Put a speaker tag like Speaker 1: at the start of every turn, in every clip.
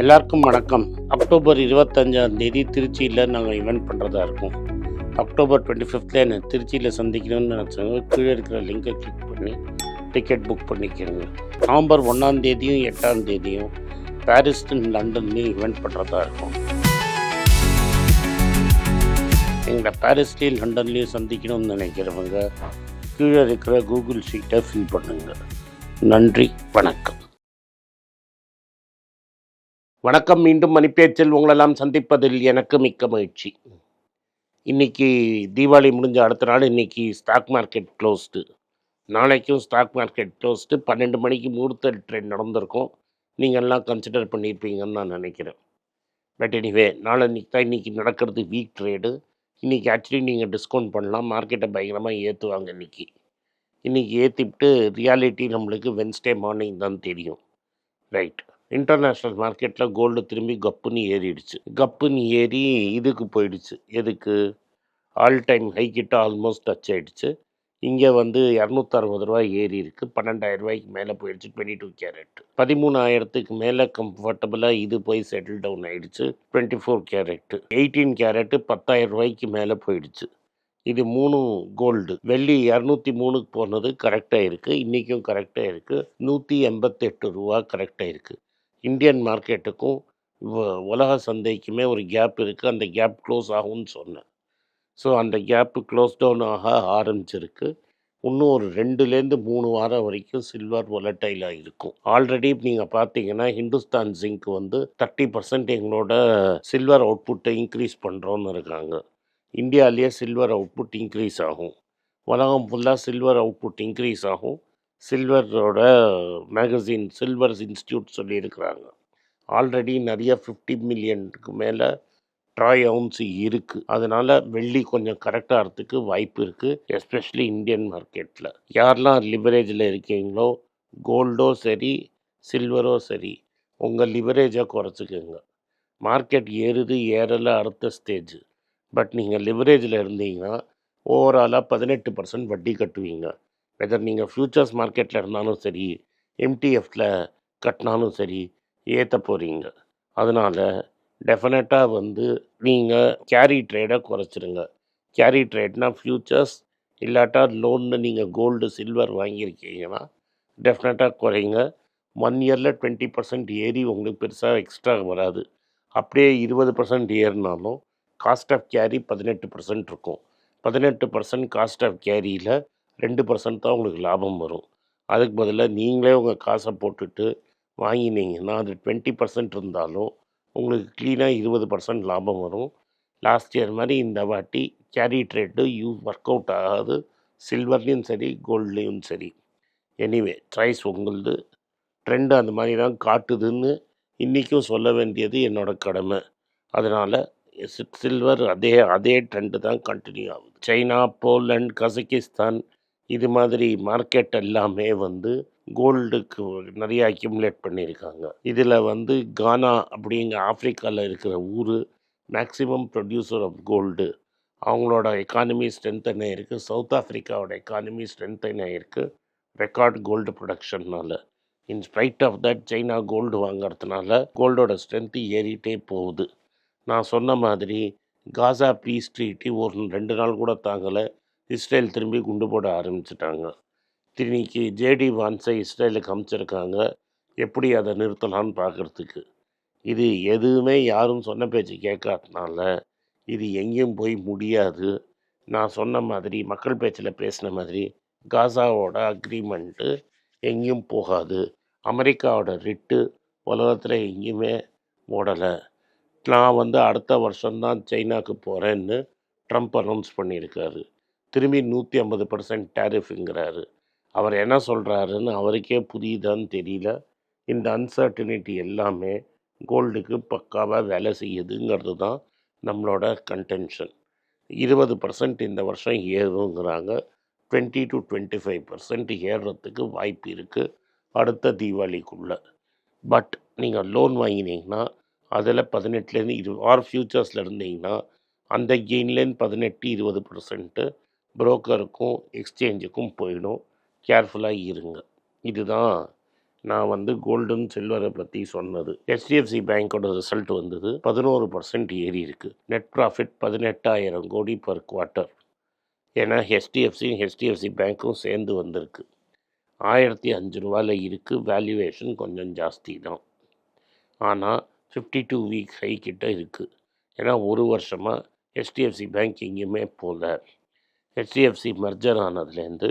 Speaker 1: எல்லாருக்கும் வணக்கம். அக்டோபர் இருபத்தஞ்சாம் தேதி திருச்சியில் நாங்கள் ஈவெண்ட் பண்ணுறதா இருக்கோம். அக்டோபர் டுவெண்ட்டி ஃபிஃப்த்தில் என்னை திருச்சியில் சந்திக்கணும்னு நினச்சவங்க கீழே இருக்கிற லிங்கை கிளிக் பண்ணி டிக்கெட் புக் பண்ணிக்கோங்க. நவம்பர் ஒன்றாம் தேதியும் எட்டாம் தேதியும் பாரிஸ் லண்டன்லேயும் ஈவெண்ட் பண்ணுறதா இருக்கும். எங்களை பாரிஸ்லேயும் லண்டன்லேயும் சந்திக்கணும்னு நினைக்கிறவங்க கீழே இருக்கிற கூகுள் ஷீட்டை ஃபில் பண்ணுங்கள் நன்றி வணக்கம். வணக்கம் மீண்டும் மணிப்பேச்சில் உங்களெல்லாம் சந்திப்பதில் எனக்கு மிக்க மகிழ்ச்சி. இன்னைக்கு தீபாவளி முடிஞ்ச அடுத்த நாள் இன்னைக்கு ஸ்டாக் மார்க்கெட் க்ளோஸ்டு நாளைக்கும் ஸ்டாக் மார்க்கெட் க்ளோஸ்டு பன்னெண்டு மணிக்கு முகூர்த்த ட்ரெண்ட் நடந்திருக்கும். நீங்கள் எல்லாம் கன்சிடர் பண்ணியிருப்பீங்கன்னு நான் நினைக்கிறேன். பட் எனிவே நாளன்னைக்கு தான் இன்றைக்கி நடக்கிறது வீக் ட்ரேடு இன்றைக்கி ஆக்சுவலி நீங்கள் டிஸ்கவுண்ட் பண்ணலாம். மார்க்கெட்டை பயங்கரமாக ஏற்றுவாங்க இன்றைக்கி இன்றைக்கி ஏற்றிவிட்டு ரியாலிட்டி நம்மளுக்கு வென்ஸ்டே மார்னிங் தான் தெரியும். ரைட் இன்டர்நேஷ்னல் மார்க்கெட்டில் கோல்டு திரும்பி கப்புன்னு ஏறிடுச்சு. கப்புன்னு ஏறி இதுக்கு போயிடுச்சு. எதுக்கு? ஆல் டைம் ஹை கிட்ட ஆல்மோஸ்ட் டச் ஆகிடுச்சு இங்கே வந்து இரநூத்தறுபது ரூபா ஏறி இருக்குது பன்னெண்டாயிரம் ரூபாய்க்கு மேலே போயிடுச்சு. டுவெண்ட்டி டூ கேரட் பதிமூணாயிரத்துக்கு மேலே கம்ஃபர்டபுளாக இது போய் செட்டில் டவுன் ஆகிடுச்சு twenty four carat eighteen carat பத்தாயிரம் ரூபாய்க்கு மேலே போயிடுச்சு. இது மூணு கோல்டு வெள்ளி இரநூத்தி மூணுக்கு போனது கரெக்டாக இருக்குது இன்றைக்கும் கரெக்டாக இருக்குது நூற்றி எண்பத்தெட்டு ரூபா கரெக்டாக இருக்குது இந்தியன் மார்க்கெட்டுக்கும் உலக சந்தைக்குமே ஒரு கேப் இருக்குது அந்த கேப் க்ளோஸ் ஆகும்னு சொன்னேன். ஸோ அந்த கேப்பு க்ளோஸ் டவுன் ஆக ஆரம்பிச்சிருக்கு. இன்னும் ஒரு ரெண்டுலேருந்து மூணு வாரம் வரைக்கும் சில்வர் ஒலட்டைலாக இருக்கும். ஆல்ரெடி நீங்கள் பார்த்தீங்கன்னா ஹிந்துஸ்தான் ஜிங்க் வந்து தேர்ட்டி பர்சன்ட் எங்களோட சில்வர் அவுட்புட்டை இன்க்ரீஸ் பண்ணுறோன்னு இருக்காங்க. இந்தியாவிலேயே சில்வர் அவுட்புட் இன்க்ரீஸ் ஆகும். உலகம் ஃபுல்லாக சில்வர் அவுட்புட் இன்க்ரீஸ் ஆகும். சில்வரோட மேகசின் சில்வர்ஸ் இன்ஸ்டியூட் சொல்லியிருக்கிறாங்க. ஆல்ரெடி நிறைய ஃபிஃப்டி மில்லியனுக்கு மேலே ட்ராய் அவுன்ஸ் இருக்குது அதனால் வெள்ளி கொஞ்சம் கரெக்டாக ஆகிறதுக்கு வாய்ப்பு இருக்குது எஸ்பெஷலி இந்தியன் மார்க்கெட்டில் யாரெல்லாம் லிவரேஜில் இருக்கீங்களோ கோல்டோ சரி சில்வரோ சரி உங்கள் லிவரேஜை குறைச்சிக்கோங்க. மார்க்கெட் ஏறுது ஏறலை அடுத்த ஸ்டேஜ். பட் நீங்கள் லிவரேஜில் இருந்தீங்கன்னா ஓவராலாக பதினெட்டு பர்சன்ட் வட்டி கட்டுவீங்க. வெதர் நீங்கள் ஃப்யூச்சர்ஸ் மார்க்கெட்டில் இருந்தாலும் சரி எம்டிஎஃப்ல கட்டினாலும் சரி ஏற்ற போகிறீங்க அதனால் டெஃபினட்டாக வந்து நீங்கள் கேரி ட்ரேடை குறைச்சிருங்க. கேரி ட்ரேட்னா ஃப்யூச்சர்ஸ் இல்லாட்டா லோன்னு நீங்கள் கோல்டு சில்வர் வாங்கியிருக்கீங்கன்னா டெஃபினட்டாக குறைங்க. ஒன் இயரில் டுவெண்ட்டி பர்சன்ட் ஏறி உங்களுக்கு பெருசாக எக்ஸ்ட்ரா வராது. அப்படியே இருபது பர்சன்ட் ஏறினாலும் காஸ்ட் ஆஃப் கேரி பதினெட்டு பர்சன்ட் இருக்கும். பதினெட்டு பர்சன்ட் காஸ்ட் ஆஃப் கேரியில் ரெண்டு பர்சன்ட் தான் உங்களுக்கு லாபம் வரும். அதுக்கு பதிலாக நீங்களே உங்கள் காசை போட்டுட்டு வாங்கினீங்கன்னா அது டுவெண்ட்டி பர்சன்ட் இருந்தாலும் உங்களுக்கு க்ளீனாக இருபது பர்சன்ட் லாபம் வரும். லாஸ்ட் இயர் மாதிரி இந்த வாட்டி carry trade use work out ஆகாது. சில்வர்லேயும் சரி கோல்ட்லேயும் சரி. எனிவே ட்ரைஸ் உங்களுது. ட்ரெண்டு அந்த மாதிரி தான் காட்டுதுன்னு இன்றைக்கும் சொல்ல வேண்டியது என்னோடய கடமை. அதனால் சில்வர் அதே அதே ட்ரெண்டு தான் கண்டினியூ ஆகுது. சைனா போலண்ட் கசகிஸ்தான் இது மாதிரி மார்க்கெட் எல்லாமே வந்து கோல்டுக்கு நிறைய அக்யூமுலேட் பண்ணியிருக்காங்க. இதில் வந்து கானா அப்படிங்கிற ஆப்ரிக்காவில் இருக்கிற ஊர் மேக்ஸிமம் ப்ரொடியூசர் ஆஃப் கோல்டு அவங்களோட எக்கானமி ஸ்ட்ரென்த் என்ன இருக்குது சவுத் ஆஃப்ரிக்காவோட எக்கானமி ஸ்ட்ரென்த் என்ன இருக்குது record gold ப்ரொடக்ஷன்னால in spite of that China gold வாங்குறதுனால கோல்டோட ஸ்ட்ரென்த்து ஏறிட்டே போகுது. நான் சொன்ன மாதிரி காசா பீஸ் ட்ரீட்டி ஒரு ரெண்டு நாள் கூட தாங்கலை. இஸ்ரேல் திரும்பி குண்டு போட ஆரம்பிச்சிட்டாங்க. இன்னைக்கு ஜேடி வான்ஸை இஸ்ரேலுக்கு அமைச்சிருக்காங்க. எப்படி அதை நிறுத்தலாம்னு பார்க்குறதுக்கு இது எதுவுமே யாரும் சொன்ன பேச்சு கேட்காதனால இது எங்கேயும் போய் முடியாது. நான் சொன்ன மாதிரி மக்கள் பேச்சில் பேசின மாதிரி காசாவோட அக்ரிமெண்ட்டு எங்கேயும் போகாது. அமெரிக்காவோட ரிட்டு உலகத்தில் எங்கேயுமே ஓடலை. நான் வந்து அடுத்த வருஷம்தான் சைனாக்கு போகிறேன்னு ட்ரம்ப் அனௌன்ஸ் பண்ணியிருக்காரு. திரும்பி நூற்றி ஐம்பது பர்சன்ட் டேரிஃபுங்கிறாரு அவர் என்ன சொல்கிறாருன்னு அவருக்கே புரியுதான்னு தெரியல. இந்த அன்சர்டினிட்டி எல்லாமே கோல்டுக்கு பக்காவாக வேலை செய்யுதுங்கிறது தான் நம்மளோட கன்டென்ஷன் இருபது பர்சன்ட் இந்த வருஷம் ஏறுங்கிறாங்க twenty to twenty five percent ஏறுறதுக்கு வாய்ப்பு இருக்குது அடுத்த தீபாவளிக்குள்ளே. பட் நீங்கள் லோன் வாங்கினீங்கன்னா அதில் பதினெட்டுலேருந்து இரு ஆர் ஃப்யூச்சர்ஸில் இருந்தீங்கன்னா அந்த கெயின்லேருந்து பதினெட்டு இருபது பர்சன்ட்டு புரோக்கருக்கும் எக்ஸ்சேஞ்சுக்கும் போயிடும். கேர்ஃபுல்லாக இருங்க. இதுதான் நான் வந்து கோல்டன் சில்வரை பற்றி சொன்னது. ஹெச்டிஎஃப்சி பேங்க்கோட ரிசல்ட் வந்தது. பதினோரு பர்சன்ட் ஏறி இருக்குது நெட் ப்ராஃபிட் பதினெட்டாயிரம் கோடி பர் குவார்ட்டர் ஏன்னா ஹெச்டிஎஃப்சியும் ஹெச்டிஎஃப்சி பேங்க்கும் சேர்ந்து வந்திருக்கு. ஆயிரத்தி அஞ்சு ரூபாயில் இருக்குது வேல்யூவேஷன் கொஞ்சம் ஜாஸ்தி தான் ஆனால் ஃபிஃப்டி டூ வீக் ஹை கிட்ட இருக்குது ஏன்னா ஒரு வருஷமாக ஹெச்டிஎஃப்சி பேங்க் எங்கேயுமே போகல. ஹெச்டிஎஃப்சி மர்ஜர் ஆனதுலேருந்து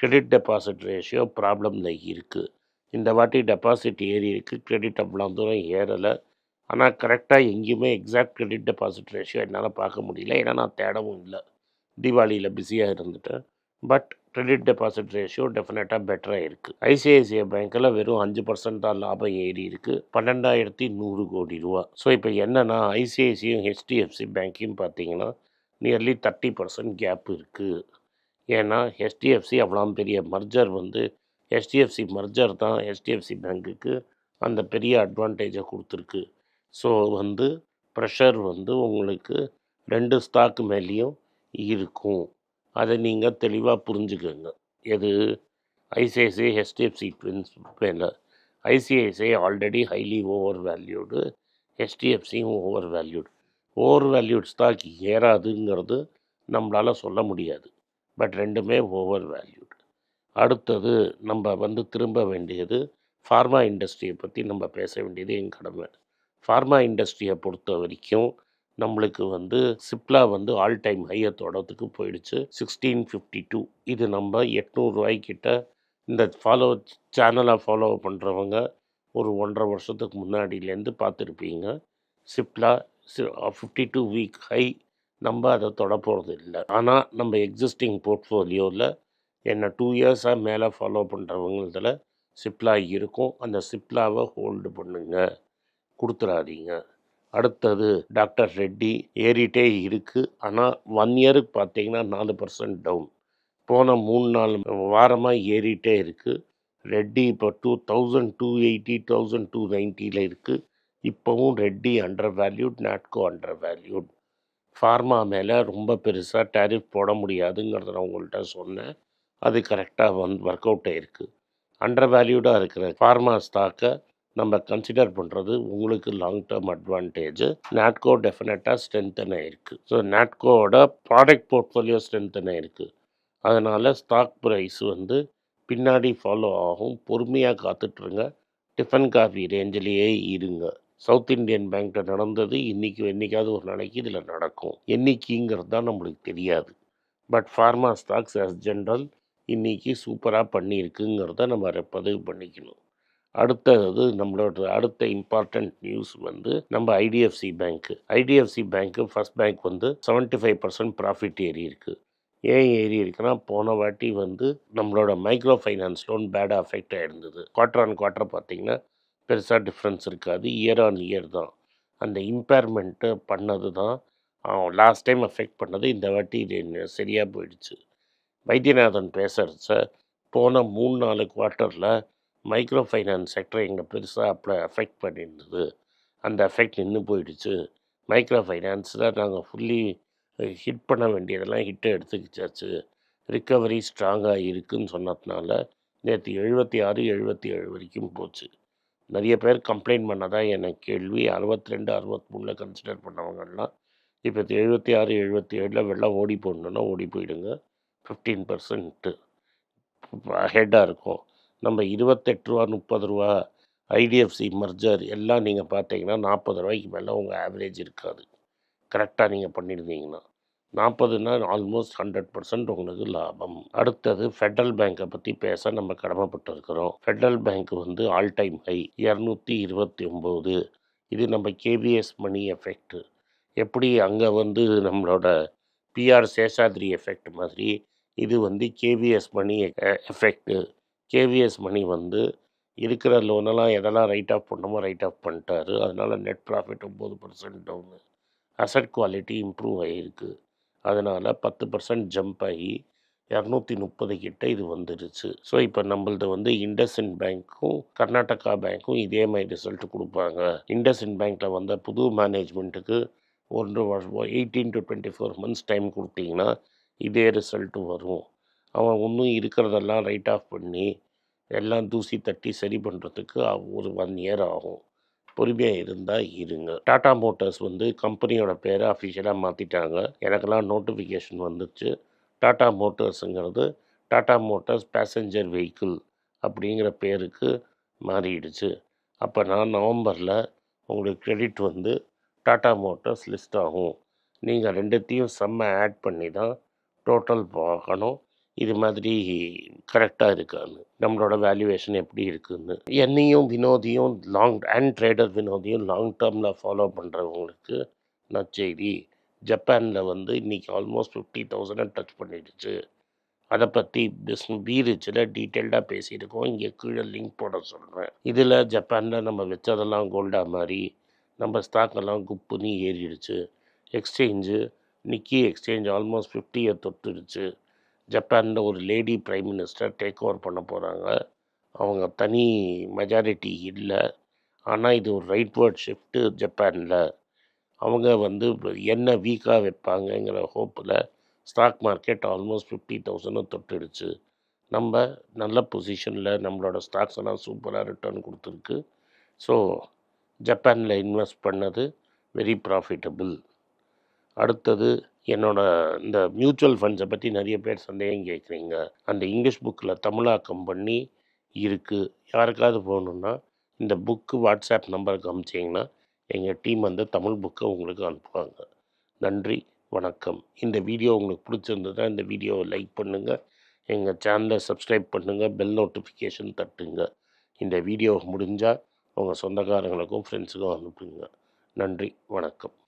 Speaker 1: கிரெடிட் டெபாசிட் ரேஷியோ ப்ராப்ளமில் இருக்குது இந்த வாட்டி டெபாசிட் ஏறி இருக்குது கிரெடிட் அவ்வளோ தூரம் ஏறலை. ஆனால் கரெக்டாக எங்கேயுமே எக்ஸாக்ட் கிரெடிட் டெபாசிட் ரேஷியோ என்னால் பார்க்க முடியல. ஏன்னா நான் தேடவும் இல்லை. தீபாவளியில் பிஸியாக இருந்துட்டேன். பட் கிரெடிட் டெபாசிட் ரேஷியோ டெஃபினட்டாக பெட்டராக இருக்குது ஐசிஐசிஐ பேங்க்கில் வெறும் அஞ்சு பர்சன்ட் தான் லாபம் ஏறி இருக்குது பன்னெண்டாயிரத்தி நூறு கோடி ரூபா. ஸோ இப்போ என்னென்னா ஐசிஐசியும் ஹெச்டிஎஃப்சி பேங்க்கையும் பார்த்தீங்கன்னா நியர்லி தேர்ட்டி பர்சன்ட் கேப் இருக்குது ஏன்னா ஹெச்டிஎஃப்சி அவ்வளோ பெரிய மர்ஜர் வந்து ஹெச்டிஎஃப்சி மர்ஜர் தான் ஹெச்டிஎஃப்சி பேங்க்குக்கு அந்த பெரிய அட்வான்டேஜை கொடுத்துருக்கு. ஸோ வந்து ப்ரெஷர் வந்து உங்களுக்கு ரெண்டு ஸ்டாக்கு மேலேயும் இருக்கும். அதை நீங்கள் தெளிவாக புரிஞ்சுக்கோங்க. எது? ஐசிஐசிஐ ஹெச்டிஎஃப்சி பிரின்ஸ் மேலே. ICICI already highly over valued ஹெச்டிஎஃப்சியும் over valued over valued stock ஏறாதுங்கிறது நம்மளால் சொல்ல முடியாது. பட் ரெண்டுமே ஓவர் வேல்யூடு அடுத்தது நம்ம வந்து திரும்ப வேண்டியது ஃபார்மா இண்டஸ்ட்ரியை பற்றி நம்ம பேச வேண்டியது என் கடமை. ஃபார்மா இண்டஸ்ட்ரியை பொறுத்த வரைக்கும் நம்மளுக்கு வந்து சிப்லா வந்து ஆல் டைம் ஹையை தொடத்துக்கு போயிடுச்சு. சிக்ஸ்டீன் ஃபிஃப்டி டூ இது நம்ம எட்நூறுரூவாய்க்கிட்ட இந்த ஃபாலோ சேனலாக ஃபாலோ பண்ணுறவங்க ஒரு ஒன்றரை வருஷத்துக்கு முன்னாடியிலேருந்து பார்த்துருப்பீங்க. Cipla fifty two week high நம்ம அதை தொட போகிறது இல்லை ஆனால் நம்ம எக்ஸிஸ்டிங் போர்ட்ஃபோலியோவில் என்ன டூ இயர்ஸாக மேலே ஃபாலோ பண்ணுறவங்களதில் சிப்லா இருக்கும். அந்த சிப்லாவை ஹோல்டு பண்ணுங்க. கொடுத்துடாதீங்க அடுத்தது டாக்டர் ரெட்டி ஏறிட்டே இருக்குது ஆனால் ஒன் இயருக்கு பார்த்தீங்கன்னா நாலு பர்சன்ட் டவுன் போன மூணு நாலு வாரமாக ஏறிட்டே இருக்குது ரெட்டி இப்போ two thousand two eighty thousand two நைன்ட்டியில் இருக்குது இப்போவும் Reddy under valued Natco under valued pharma மேலே ரொம்ப பெருசாக டேரிஃப் போட முடியாதுங்கிறத நான் உங்கள்கிட்ட சொன்னேன். அது கரெக்டாக வந்து ஒர்க் அவுட் ஆகிருக்கு அண்டர் வேல்யூடாக இருக்கிற ஃபார்மா ஸ்டாக்கை நம்ம கன்சிடர் பண்ணுறது உங்களுக்கு லாங் டேர்ம் அட்வான்டேஜ் நாட்கோ டெஃபினட்டாக ஸ்ட்ரென்தன் ஆகிருக்கு ஸோ நாட்கோவோட ப்ராடக்ட் போர்ட்ஃபோலியோ ஸ்ட்ரென்தன் ஆகிருக்கு அதனால் ஸ்டாக் ப்ரைஸ் வந்து பின்னாடி ஃபாலோ ஆகும். பொறுமையாக காத்துட்ருங்க டிஃபன் காஃபி ரேஞ்சிலேயே இருங்க. சவுத் இந்தியன் பேங்க்கிட்ட நடந்தது இன்றைக்கி என்றைக்காவது ஒரு நாளைக்கு இதில் நடக்கும். என்னைக்குங்கிறது தான் நம்மளுக்கு தெரியாது. But pharma stocks as general இன்றைக்கி சூப்பராக பண்ணியிருக்குங்கிறத நம்ம பதிவு பண்ணிக்கணும். அடுத்தது நம்மளோட அடுத்த இம்பார்ட்டண்ட் நியூஸ் வந்து நம்ம ஐடிஎஃப்சி பேங்க்கு ஐடிஎஃப்சி பேங்க்கு ஃபர்ஸ்ட் பேங்க் வந்து 75% ஃபைவ் பர்சன்ட் ப்ராஃபிட் ஏறி இருக்குது ஏன் ஏறி இருக்குன்னா போன வாட்டி வந்து நம்மளோட மைக்ரோ ஃபைனான்ஸ் லோன் பேடாக அஃபெக்ட் ஆகிருந்தது குவார்டர் ஆன் குவார்டர் பார்த்தீங்கன்னா பெருசாக டிஃப்ரென்ஸ் இருக்காது. இயர் ஆன் இயர் தான். அந்த இம்பேர்மெண்ட்டு பண்ணது தான். லாஸ்ட் டைம் அஃபெக்ட் பண்ணது இந்த வாட்டி இது சரியாக போயிடுச்சு. வைத்தியநாதன் பேசுகிறது சார் போன மூணு நாலு குவார்ட்டரில் மைக்ரோ ஃபைனான்ஸ் செக்டர் எங்கே பெருசாக அப்ளை அஃபெக்ட் பண்ணியிருந்தது. அந்த எஃபெக்ட் நின்று போயிடுச்சு. மைக்ரோ ஃபைனான்ஸில் நாங்கள் ஃபுல்லி ஹிட் பண்ண வேண்டியதெல்லாம் ஹிட்டை எடுத்துக்கிச்சாச்சு. ரிக்கவரி ஸ்ட்ராங்காக இருக்குதுன்னு சொன்னதுனால நேற்று எழுபத்தி ஆறு எழுபத்தி ஏழு வரைக்கும் போச்சு. நிறைய பேர் கம்ப்ளைண்ட் பண்ணதான் எனக்கு கேள்வி. அறுபத்தி ரெண்டு அறுபத்தி மூணில் கன்சிடர் பண்ணவங்கலாம் இப்போ எழுபத்தி ஆறு எழுபத்தி ஏழில் வெள்ளம் ஓடி போடணுன்னா ஓடி போயிடுங்க. ஃபிஃப்டீன் பர்சன்ட்டு ஹெட்டாக இருக்கும். நம்ம இருபத்தெட்டு ரூபா முப்பது ரூபா ஐடிஎஃப்சி மர்ஜர் எல்லாம் நீங்கள் பார்த்தீங்கன்னா நாற்பது ரூபாய்க்கு மேலே உங்கள் ஆவரேஜ் இருக்காது. கரெக்டாக நீங்கள் பண்ணியிருந்தீங்கன்னா நாற்பதுனா ஆல்மோஸ்ட் ஹண்ட்ரட் பர்சன்ட் உங்களுக்கு லாபம். அடுத்தது ஃபெட்ரல் பேங்க்கை பற்றி பேச நம்ம கடமைப்பட்டிருக்கிறோம். ஃபெட்ரல் பேங்க் வந்து ஆல் டைம் ஹை இரநூத்தி இருபத்தி ஒம்பது இது நம்ம கேவிஎஸ் மணி எஃபெக்ட் எப்படி அங்கே வந்து நம்மளோட பிஆர் சேஷாத்ரி எஃபெக்ட் மாதிரி இது வந்து KVS Mani effect KVS Mani வந்து இருக்கிற லோனெல்லாம் எதெல்லாம் ரைட் ஆஃப் பண்ணணுமோ ரைட் ஆஃப் பண்ணிட்டாரு. அதனால் நெட் ப்ராஃபிட் ஒம்பது percent down asset quality improve ஆகிருக்கு அதனால் பத்து பர்சன்ட் ஜம்ப் ஆகி இரநூத்தி முப்பது கிட்ட இது வந்துருச்சு. ஸோ இப்போ நம்மளது வந்து இண்டஸ்இன் பேங்க்கும் கர்நாடகா பேங்க்கும் இதே மாதிரி ரிசல்ட் கொடுப்பாங்க. இண்டஸ்இன் பேங்க்கில் வந்த புது மேனேஜ்மெண்ட்டுக்கு ஒன்று வருஷம் eighteen to twenty four months time கொடுத்தீங்கன்னா இதே ரிசல்ட்டு வரும். அவன் இன்னும் இருக்கிறதெல்லாம் ரைட் ஆஃப் பண்ணி எல்லாம் தூசி தட்டி சரி பண்ணுறதுக்கு ஒரு ஒன் இயர் ஆகும். பொறுமையாக இருந்தால் இருங்க. டாடா மோட்டார்ஸ் வந்து கம்பெனியோட பேரை அஃபிஷியலாக மாற்றிட்டாங்க எனக்கெல்லாம் நோட்டிஃபிகேஷன் வந்துச்சு. டாடா மோட்டார்ஸுங்கிறது டாடா மோட்டார்ஸ் பேசஞ்சர் வெஹிக்கிள் அப்படிங்கிற பேருக்கு மாறிடுச்சு. அப்போ நான் நவம்பரில் உங்களுக்கு கிரெடிட் வந்து டாடா மோட்டார்ஸ் லிஸ்ட் ஆகும். நீங்கள் ரெண்டுத்தையும் செம்ம ஆட் பண்ணி தான் டோட்டல் பார்க்கணும் இது மாதிரி கரெக்டாக இருக்கான்னு நம்மளோட வேல்யூவேஷன் எப்படி இருக்குதுன்னு என்னையும் வினோதியும் லாங் அண்ட் ட்ரேடர் வினோதியும் லாங் டேர்மில் ஃபாலோ பண்ணுறவங்களுக்கு நச்செய்தி ஜப்பானில் வந்து இன்றைக்கி ஆல்மோஸ்ட் ஃபிஃப்டி தௌசண்ட் டச் பண்ணிடுச்சு. அதை பற்றி பிஸ் பீரிச்சில் டீட்டெயில்டாக பேசியிருக்கோம் இங்கே கீழே லிங்க் போட சொல்கிறேன் இதில் ஜப்பானில் நம்ம வச்சதெல்லாம் கோல்டா மாதிரி நம்ம ஸ்டாக்கெல்லாம் குப்புன்னு ஏறிடுச்சு. எக்ஸ்சேஞ்சு நிக்கி எக்ஸ்சேஞ்ச் ஆல்மோஸ்ட் ஃபிஃப்டியை தொட்டுடுச்சு. ஜப்பானில் ஒரு lady prime minister take over பண்ண போகிறாங்க அவங்க தனி மெஜாரிட்டி இல்லை. ஆனால் இது ஒரு ரைட் வேர்ட் ஷிஃப்ட்டு ஜப்பானில். அவங்க வந்து என்ன வீக்காக வைப்பாங்கங்கிற ஹோப்பில் stock market almost fifty thousand தொட்டுடுச்சு. நம்ம நல்ல பொசிஷனில் நம்மளோட ஸ்டாக்ஸ் எல்லாம் சூப்பராக ரிட்டர்ன் கொடுத்துருக்கு. ஸோ ஜப்பானில் இன்வெஸ்ட் பண்ணது வெரி ப்ராஃபிட்டபிள் அடுத்தது என்னோட இந்த மியூச்சுவல் ஃபண்ட்ஸை பற்றி நிறைய பேர் சந்தேகம் கேட்குறீங்க. அந்த இங்கிலீஷ் புக்கில் தமிழாக்கம் பண்ணி இருக்குது யாருக்காவது போகணுன்னா இந்த புக்கு வாட்ஸ்அப் நம்பருக்கு அனுப்பிச்சிங்கன்னா எங்கள் டீம் வந்து தமிழ் புக்கை உங்களுக்கு அனுப்புவாங்க. நன்றி வணக்கம். இந்த வீடியோ உங்களுக்கு பிடிச்சிருந்ததா இந்த வீடியோவை லைக் பண்ணுங்கள் எங்கள் சேனலை சப்ஸ்கிரைப் பண்ணுங்கள் பெல் நோட்டிஃபிகேஷன் தட்டுங்க. இந்த வீடியோ முடிஞ்சால் உங்கள் சொந்தக்காரங்களுக்கும் ஃப்ரெண்ட்ஸுக்கும் அனுப்புங்க. நன்றி வணக்கம்.